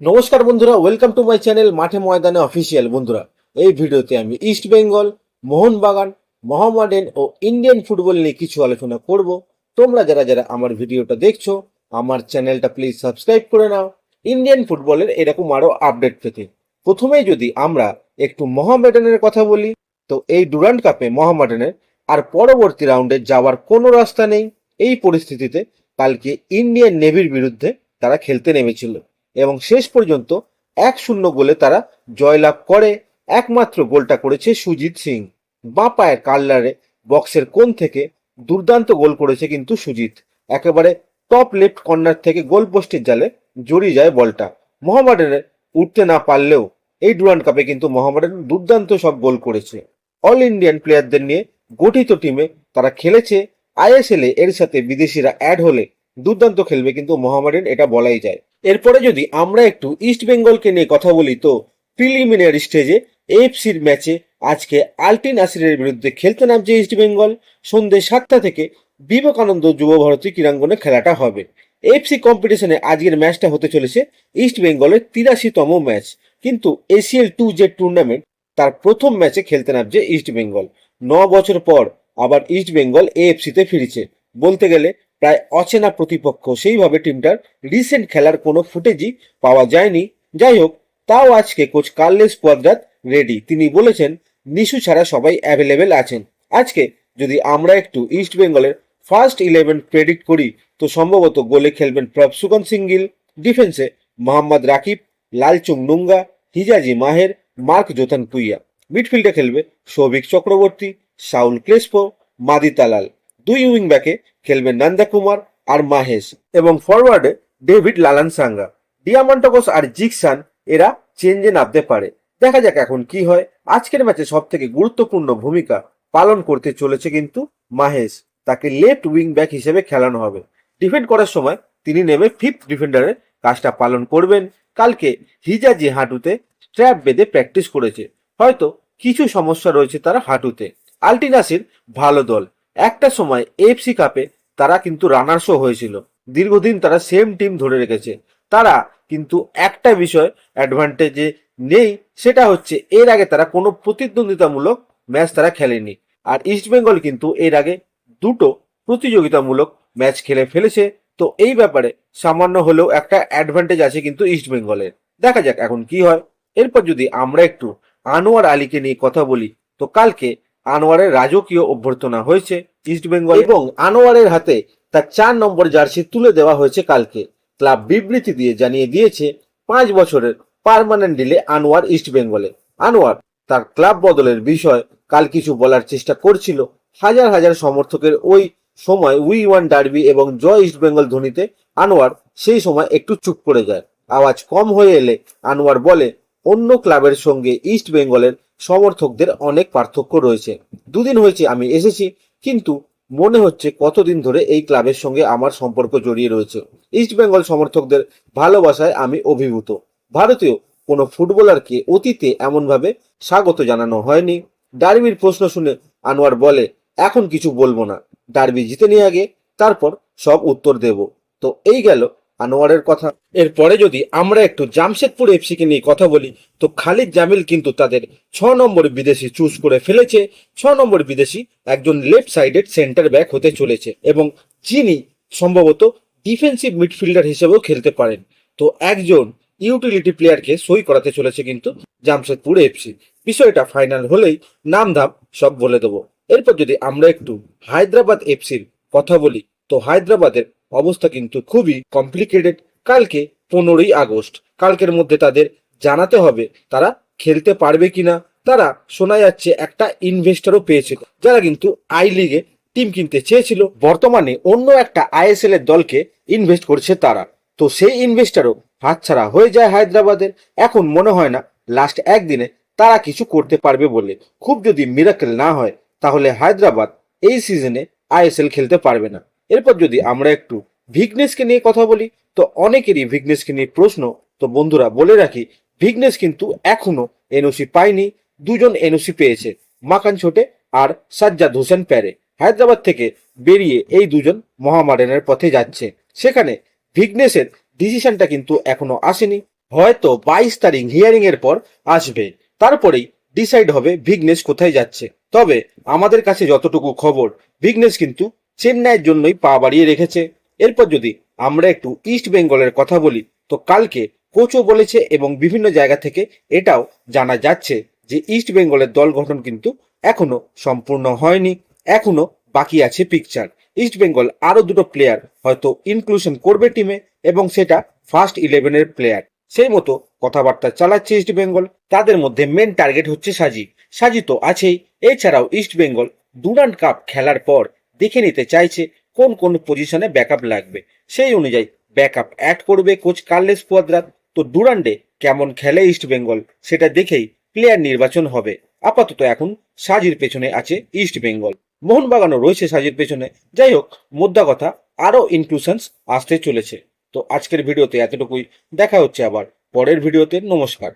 নমস্কার বন্ধুরা welcome to my channel মাঠে ময়দানে অফিসিয়াল বন্ধুরা। এই ভিডিওতে আমি ইস্ট বেঙ্গল মোহনবাগান, মোহামেডান ও ইন্ডিয়ান ফুটবল নিয়ে কিছু আলোচনা করব। তোমরা যারা যারা আমার ভিডিওটা দেখছ, আমার চ্যানেলটা প্লিজ সাবস্ক্রাইব করে নাও। ইন্ডিয়ান ফুটবলের এরকম আরও আপডেট পেতে। প্রথমেই যদি আমরা একটু মোহামেডানের কথা বলি, তো এই ডুরান্ড কাপে মোহামেডানের আর পরবর্তী রাউন্ডে যাওয়ার কোনো রাস্তা নেই। এই পরিস্থিতিতে কালকে ইন্ডিয়ান নেভির বিরুদ্ধে তারা খেলতে নেমেছিল। এবং শেষ পর্যন্ত এক শূন্য গোলে তারা জয়লাভ করে। একমাত্র গোলটা করেছে সুজিত সিং। বাঁ পায়ের কাল্লারে বক্সের কোণ থেকে দুর্দান্ত গোল করেছে কিন্তু সুজিত। একেবারে টপ লেফট কর্নার থেকে গোল পোস্টের জালে জড়িয়ে যায় বলটা। মোহামেডানের উঠতে না পারলেও এই ডুরান্ড কাপে কিন্তু মোহামেডান দুর্দান্ত সব গোল করেছে। অল ইন্ডিয়ান প্লেয়ারদের নিয়ে গঠিত টিমে তারা খেলেছে। আইএসএল এর সাথে বিদেশিরা অ্যাড হলে দুর্দান্ত খেলবে কিন্তু মোহামেডান, এটা বলাই যায়। এরপরে যদি আমরা একটু ইস্ট বেঙ্গলকে নিয়ে কথা বলি, তো প্রিলিমিনারি স্টেজে এফসির ম্যাচে আজকে আলটিন আসিরের বিরুদ্ধে খেলতে নামছে ইস্ট বেঙ্গল সন্ধ্যে সাতটা থেকে বিবেকানন্দ যুব ভারতী ক্রীড়াঙ্গনে খেলাটা হবে। এফসি কম্পিটিশনে আজকের ম্যাচটা হতে চলেছে ইস্ট বেঙ্গলের তিরাশিতম ম্যাচ কিন্তু এসিএল টু যে টুর্নামেন্ট তার প্রথম ম্যাচে খেলতে নামছে ইস্ট বেঙ্গল ন বছর পর আবার ইস্ট বেঙ্গল এএফসিতে ফিরেছে। বলতে গেলে প্রায় অচেনা প্রতিপক্ষ। সেইভাবে টিমটার রিসেন্ট খেলার কোনো ফুটেজই পাওয়া যায়নি। যাই হোক, তাও আজকে কোচ কার্লেস কোয়াদ্রাত রেডি তিনি বলেছেন, নিশু ছাড়া সবাই অ্যাভেলেবেল আছেন। আজকে যদি আমরা একটু ইস্ট বেঙ্গলের ফার্স্ট ইলেভেন প্রেডিক্ট করি, তো সম্ভবত গোলে খেলবেন প্রভ সুগন সিঙ্গিল ডিফেন্সে Mohammad Rakip, Lalchungnunga Hijazi Maher, Mark জোথান কুইয়া মিডফিল্ডে খেলবে সৌভিক চক্রবর্তী সাউল ক্লেসপো মাদি তালাল। দুই উইং ব্যাকে খেলবেন নন্দা কুমার আর মাহেশ। এবং ফরওয়ার্ডে ডেভিড লালান সাঙ্গা ডিয়ামন্টকস আর জিকসান, এরা চেঞ্জে নামতে পারে। দেখা যাক এখন কি হয়। আজকের ম্যাচে সব থেকে গুরুত্বপূর্ণ ভূমিকা পালন করতে চলেছে কিন্তু মাহেশ। তাকে লেফট উইং ব্যাক হিসেবে খেলানো হবে। ডিফেন্ড করার সময় তিনি নেমে ফিফথ ডিফেন্ডারের কাজটা পালন করবেন। কালকে হিজাজি হাঁটুতে স্ট্র্যাপ বেঁধে প্র্যাকটিস করেছে। হয়তো কিছু সমস্যা রয়েছে তার হাঁটুতে। আলটিনাসির ভালো দল। একটা সময় এফসি কাপে তারা কিন্তু রানার শো হয়েছিল। দীর্ঘদিন তারা সেম টিম ধরে রেখেছে। তারা কিন্তু একটা বিষয় অ্যাডভান্টেজে নেই, সেটা হচ্ছে এর আগে তারা কোনো প্রতিদ্বন্দ্বিতামূলক ম্যাচ তারা খেলেনি। আর ইস্টবেঙ্গল কিন্তু এর আগে দুটো প্রতিযোগিতামূলক ম্যাচ খেলে ফেলেছে। তো এই ব্যাপারে সামান্য হলেও একটা অ্যাডভান্টেজ আছে কিন্তু ইস্টবেঙ্গলের দেখা যাক এখন কি হয়। এরপর যদি আমরা একটু আনোয়ার আলীকে নিয়ে কথা বলি, তো কালকে আনোয়ারের রাজকীয় অভ্যর্থনা হয়েছে ইস্ট বেঙ্গল এবং আনোয়ারের হাতে তার চার নম্বর জার্সি তুলে দেওয়া হয়েছে কালকে। ক্লাব বিবৃতি দিয়ে জানিয়ে দিয়েছে, পাঁচ বছরের পার্মানেন্ট ডিলে আনোয়ার ইস্ট বেঙ্গলে আনোয়ার তার ক্লাব বদলের বিষয় কাল কিছু বলার চেষ্টা করছিল। হাজার হাজার সমর্থকের ওই সময় উই ওয়ান ডার্বি এবং জয় ইস্ট বেঙ্গল ধ্বনিতে আনোয়ার সেই সময় একটু চুপ করে যায়। আওয়াজ কম হয়ে এলে আনোয়ার বলে, অন্য ক্লাবের সঙ্গে ইস্ট বেঙ্গলের সমর্থকদের অনেক পার্থক্য রয়েছে। দুদিন হয়েছে আমি এসেছি, কিন্তু মনে হচ্ছে কতদিন ধরে এই ক্লাবের সঙ্গে আমার সম্পর্ক জড়িয়ে রয়েছে। ইস্ট বেঙ্গল সমর্থকদের ভালোবাসায় আমি অভিভূত। ভারতীয় কোনো ফুটবলারকে অতীতে এমনভাবে স্বাগত জানানো হয়নি। ডার্বির প্রশ্ন শুনে আনোয়ার বলে, এখন কিছু বলব না। ডার্বি জিতে নিয়ে আগে, তারপর সব উত্তর দেব। তো এই গেল আনোয়ারের কথা। এরপরে যদি আমরা একটু জামশেদপুর এফসিকে নিয়ে কথা বলি, তো খালিদ জামিল কিন্তু তাদের ছ নম্বর বিদেশি চুজ করে ফেলেছে। ছ নম্বর বিদেশি একজন লেফট সাইডেড সেন্টার ব্যাক হতে চলেছে এবং যিনি সম্ভবত ডিফেন্সিভ মিডফিল্ডার হিসেবেও খেলতে পারেন। তো একজন ইউটিলিটি প্লেয়ারকে সই করাতে চলেছে কিন্তু জামশেদপুর এফসি। বিষয়টা ফাইনাল হলেই নাম ধাম সব বলে দেবো। এরপর যদি আমরা একটু হায়দ্রাবাদ এফসির কথা বলি তো হায়দ্রাবাদের অবস্থা কিন্তু খুবই কমপ্লিকেটেড কালকে পনেরোই আগস্ট, কালকের মধ্যে তাদের জানাতে হবে তারা খেলতে পারবে কিনা। তারা শোনা যাচ্ছে একটা ইনভেস্টরও পেয়েছিল, যারা কিন্তু আই লিগে টিম কিনতে চেয়েছিল। বর্তমানে অন্য একটা আইএসএল এর দলকে ইনভেস্ট করছে তারা। তো সেই ইনভেস্টারও হাতছাড়া হয়ে যায় হায়দ্রাবাদের। এখন মনে হয় না লাস্ট একদিনে তারা কিছু করতে পারবে বলে। খুব যদি মিরাকেল না হয়, তাহলে হায়দ্রাবাদ এই সিজনে আইএসএল খেলতে পারবে না। এরপর যদি আমরা একটু ভিগনেসকে নিয়ে কথা বলি, তো অনেকেরই ভিগনেসকে নিয়ে প্রশ্ন, তো বন্ধুরা বলে রাখি, ভিগনেস কিন্তু এখনও এনওসি পায়নি, দুজন এনওসি পেয়েছে, মাকান ছোটে আর সাজ্জাদ হোসেন প্যারে। হায়দ্রাবাদ থেকে বেরিয়ে এই দুজন মহামারানের পথে যাচ্ছে। সেখানে ভিগনেসের ডিসিশনটা কিন্তু এখনও আসেনি, হয়তো বাইশ তারিখ হিয়ারিং এর পর আসবে। তারপরেই ডিসাইড হবে ভিগনেশ কোথায় যাচ্ছে। তবে আমাদের কাছে যতটুকু খবর ভিগনেশ কিন্তু চেন্নাইয়ের জন্যই পা বাড়িয়ে রেখেছে। এরপর যদি আমরা একটু ইস্ট বেঙ্গলের কথা বলি, তো কালকে কোচও বলেছে এবং বিভিন্ন জায়গা থেকে এটাও জানা যাচ্ছে যে ইস্ট বেঙ্গলের দল গঠন কিন্তু এখনও সম্পূর্ণ হয়নি, এখনও বাকি আছে পিকচার ইস্ট বেঙ্গল আরও দুটো প্লেয়ার হয়তো ইনক্লুশন করবে টিমে এবং সেটা ফার্স্ট ইলেভেনের প্লেয়ার সেই মতো কথাবার্তা চালাচ্ছে ইস্ট বেঙ্গল তাদের মধ্যে মেন টার্গেট হচ্ছে সাজি সাজি তো আছেই, এছাড়াও ইস্ট বেঙ্গল ডুরান্ড কাপ খেলার পর দেখে নিতে চাইছে কোন কোন পজিশনে ব্যাকআপ লাগবে। সেই অনুযায়ী ব্যাকআপ অ্যাড করবে কোচ কার্লেস কোয়াদ্রাত। তো ডুরান্ডে কেমন খেলে ইস্ট বেঙ্গল সেটা দেখেই প্লেয়ার নির্বাচন হবে। আপাতত এখন সাজির পেছনে আছে ইস্ট বেঙ্গল মোহনবাগানও রয়েছে সাজির পেছনে। যাই হোক, মোদ্দা কথা, আরও ইনক্লুশনস আসতে চলেছে। তো আজকের ভিডিওতে এতটুকুই। দেখা হচ্ছে আবার পরের ভিডিওতে। নমস্কার।